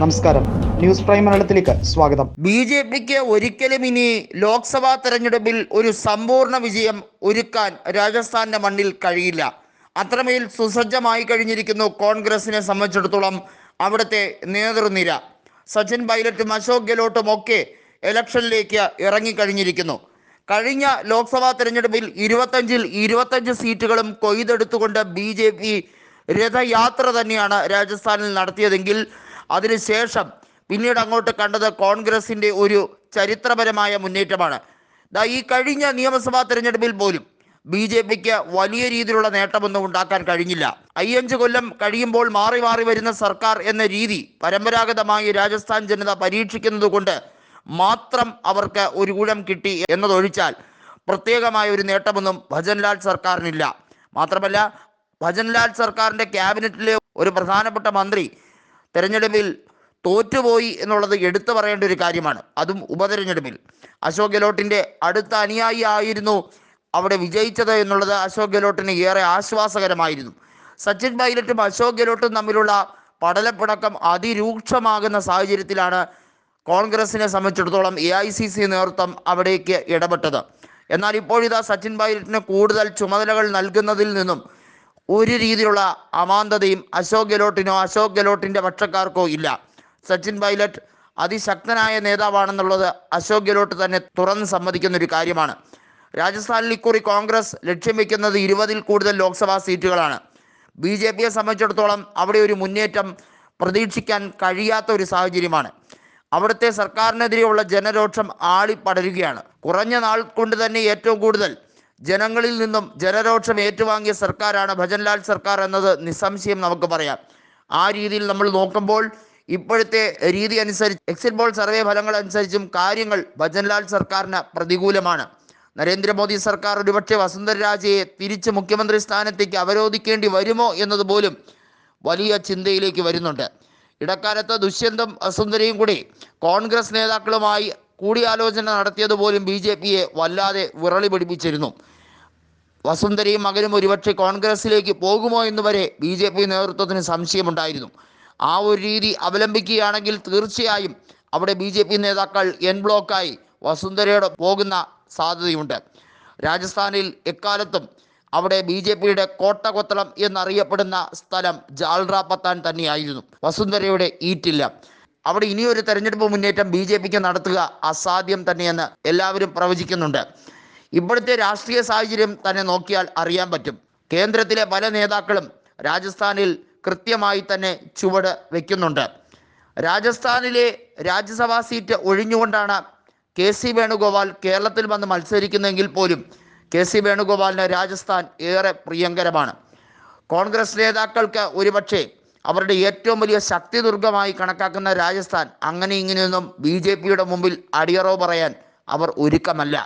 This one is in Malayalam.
നമസ്കാരം. ന്യൂസ് പ്രൈം മലയാളത്തിലേക്ക് സ്വാഗതം. ബി ജെ പിക്ക് ഒരിക്കലും ഇനി ലോക്സഭാ തെരഞ്ഞെടുപ്പിൽ ഒരു സമ്പൂർണ വിജയം ഒരുക്കാൻ രാജസ്ഥാന്റെ മണ്ണിൽ കഴിയില്ല. അത്രമേൽ സുസജ്ജമായി കഴിഞ്ഞിരിക്കുന്നു കോൺഗ്രസിനെ സംബന്ധിച്ചിടത്തോളം അവിടുത്തെ നേതൃനിര. സച്ചിൻ പൈലറ്റും അശോക് ഗെഹ്ലോട്ടും ഒക്കെ ഇലക്ഷനിലേക്ക് ഇറങ്ങിക്കഴിഞ്ഞിരിക്കുന്നു കഴിഞ്ഞ ലോക്സഭാ തെരഞ്ഞെടുപ്പിൽ ഇരുപത്തഞ്ചിൽ ഇരുപത്തഞ്ച് സീറ്റുകളും കൊയ്തെടുത്തുകൊണ്ട് ബി ജെ പി രഥയാത്ര തന്നെയാണ് രാജസ്ഥാനിൽ നടത്തിയതെങ്കിൽ അതിനുശേഷം പിന്നീട് അങ്ങോട്ട് കണ്ടത് കോൺഗ്രസിന്റെ ഒരു ചരിത്രപരമായ മുന്നേറ്റമാണ്. ഈ കഴിഞ്ഞ നിയമസഭാ തെരഞ്ഞെടുപ്പിൽ പോലും ബി ജെ പിക്ക് വലിയ രീതിയിലുള്ള നേട്ടമൊന്നും ഉണ്ടാക്കാൻ കഴിഞ്ഞില്ല. അയ്യഞ്ച് കൊല്ലം കഴിയുമ്പോൾ മാറി മാറി വരുന്ന സർക്കാർ എന്ന രീതി പരമ്പരാഗതമായി രാജസ്ഥാൻ ജനത പരീക്ഷിക്കുന്നത് കൊണ്ട് മാത്രം അവർക്ക് ഒരു ഗുണം കിട്ടി എന്നതൊഴിച്ചാൽ പ്രത്യേകമായ ഒരു നേട്ടമൊന്നും ഭജൻലാൽ സർക്കാരിനില്ല. മാത്രമല്ല ഭജൻലാൽ സർക്കാരിന്റെ ക്യാബിനറ്റിലെ ഒരു പ്രധാനപ്പെട്ട മന്ത്രി തെരഞ്ഞെടുപ്പിൽ തോറ്റുപോയി എന്നുള്ളത് എടുത്തു പറയേണ്ട ഒരു കാര്യമാണ്. അതും ഉപതെരഞ്ഞെടുപ്പിൽ. അശോക് ഗെഹ്ലോട്ടിന്റെ അടുത്ത അനുയായി ആയിരുന്നു അവിടെ വിജയിച്ചത് എന്നുള്ളത് അശോക് ഗെഹ്ലോട്ടിന് ഏറെ ആശ്വാസകരമായിരുന്നു. സച്ചിൻ പൈലറ്റും അശോക് ഗെഹ്ലോട്ടും തമ്മിലുള്ള പടലപ്പിണക്കം അതിരൂക്ഷമാകുന്ന സാഹചര്യത്തിലാണ് കോൺഗ്രസിനെ സംബന്ധിച്ചിടത്തോളം എ ഐ സി സി നേതൃത്വം അവിടേക്ക് ഇടപെട്ടത്. എന്നാൽ ഇപ്പോഴിതാ സച്ചിൻ പൈലറ്റിന് കൂടുതൽ ചുമതലകൾ നൽകുന്നതിൽ നിന്നും ഒരു രീതിയിലുള്ള അമാന്തതയും അശോക് ഗെലോട്ടിനോ അശോക് ഗെലോട്ടിന്റെ പക്ഷക്കാർക്കോ ഇല്ല. സച്ചിൻ പൈലറ്റ് അതിശക്തനായ നേതാവാണെന്നുള്ളത് അശോക് ഗെലോട്ട് തന്നെ തുറന്ന് സമ്മതിക്കുന്ന ഒരു കാര്യമാണ്. രാജസ്ഥാനിൽ ഇക്കുറി കോൺഗ്രസ് ലക്ഷ്യം വെക്കുന്നത് ഇരുപതിൽ കൂടുതൽ ലോക്സഭാ സീറ്റുകളാണ്. ബി ജെ പിയെ സംബന്ധിച്ചിടത്തോളം അവിടെ ഒരു മുന്നേറ്റം പ്രതീക്ഷിക്കാൻ കഴിയാത്ത ഒരു സാഹചര്യമാണ്. അവിടുത്തെ സർക്കാരിനെതിരെയുള്ള ജനരോക്ഷം ആളിപ്പടരുകയാണ്. കുറഞ്ഞ നാൾ കൊണ്ട് തന്നെ ഏറ്റവും കൂടുതൽ ജനങ്ങളിൽ നിന്നും ജനരോക്ഷം ഏറ്റുവാങ്ങിയ സർക്കാരാണ് ഭജൻലാൽ സർക്കാർ എന്നത് നിസ്സംശയം നമുക്ക് പറയാം. ആ രീതിയിൽ നമ്മൾ നോക്കുമ്പോൾ ഇപ്പോഴത്തെ രീതി അനുസരിച്ച് എക്സിറ്റ് പോൾ സർവേ ഫലങ്ങൾ അനുസരിച്ചും കാര്യങ്ങൾ ഭജൻലാൽ സർക്കാരിന് പ്രതികൂലമാണ്. നരേന്ദ്രമോദി സർക്കാർ ഒരുപക്ഷെ വസുന്ധര രാജയെ തിരിച്ച് മുഖ്യമന്ത്രി സ്ഥാനത്തേക്ക് അവരോധിക്കേണ്ടി വരുമോ എന്നതുപോലും വലിയ ചിന്തയിലേക്ക് വരുന്നുണ്ട്. ഇടക്കാലത്ത് ദുഷ്യന്തം വസുന്ധരയും കൂടി കോൺഗ്രസ് നേതാക്കളുമായി കൂടിയാലോചന നടത്തിയതുപോലും ബി ജെ പിയെ വല്ലാതെ വിറളി പിടിപ്പിച്ചിരുന്നു. വസുന്ധരയും മകനും ഒരുപക്ഷെ കോൺഗ്രസിലേക്ക് പോകുമോ എന്ന് വരെ ബി ജെ പി നേതൃത്വത്തിന് സംശയമുണ്ടായിരുന്നു. ആ ഒരു രീതി അവലംബിക്കുകയാണെങ്കിൽ തീർച്ചയായും അവിടെ ബി ജെ പി നേതാക്കൾ എൻ ബ്ലോക്കായി വസുന്ധരയോടെ പോകുന്ന സാധ്യതയുണ്ട്. രാജസ്ഥാനിൽ എക്കാലത്തും അവിടെ ബി ജെ പിയുടെ കോട്ടകൊത്തളം എന്നറിയപ്പെടുന്ന സ്ഥലം ജാൽറ പത്താൻ തന്നെയായിരുന്നു. വസുന്ധരയുടെ ഈറ്റില്ല. അവിടെ ഇനിയൊരു തെരഞ്ഞെടുപ്പ് മുന്നേറ്റം ബി ജെ പിക്ക് നടത്തുക അസാധ്യം തന്നെയെന്ന് എല്ലാവരും പ്രവചിക്കുന്നുണ്ട്. ഇപ്പോഴത്തെ രാഷ്ട്രീയ സാഹചര്യം തന്നെ നോക്കിയാൽ അറിയാൻ പറ്റും. കേന്ദ്രത്തിലെ പല നേതാക്കളും രാജസ്ഥാനിൽ കൃത്യമായി തന്നെ ചുവട് വയ്ക്കുന്നുണ്ട് രാജസ്ഥാനിലെ രാജ്യസഭാ സീറ്റ് ഒഴിഞ്ഞുകൊണ്ടാണ് കെ സി വേണുഗോപാൽ കേരളത്തിൽ വന്ന് മത്സരിക്കുന്നെങ്കിൽ പോലും കെ സി വേണുഗോപാലിന് രാജസ്ഥാൻ ഏറെ പ്രിയങ്കരമാണ്. കോൺഗ്രസ് നേതാക്കൾക്ക് ഒരുപക്ഷെ അവരുടെ ഏറ്റവും വലിയ ശക്തി ദുർഗമായി കണക്കാക്കുന്ന രാജസ്ഥാൻ അങ്ങനെ ഇങ്ങനെയൊന്നും ബി ജെ പിയുടെ മുമ്പിൽ അടിയറവ് പറയാൻ അവർ ഒരുക്കമല്ല.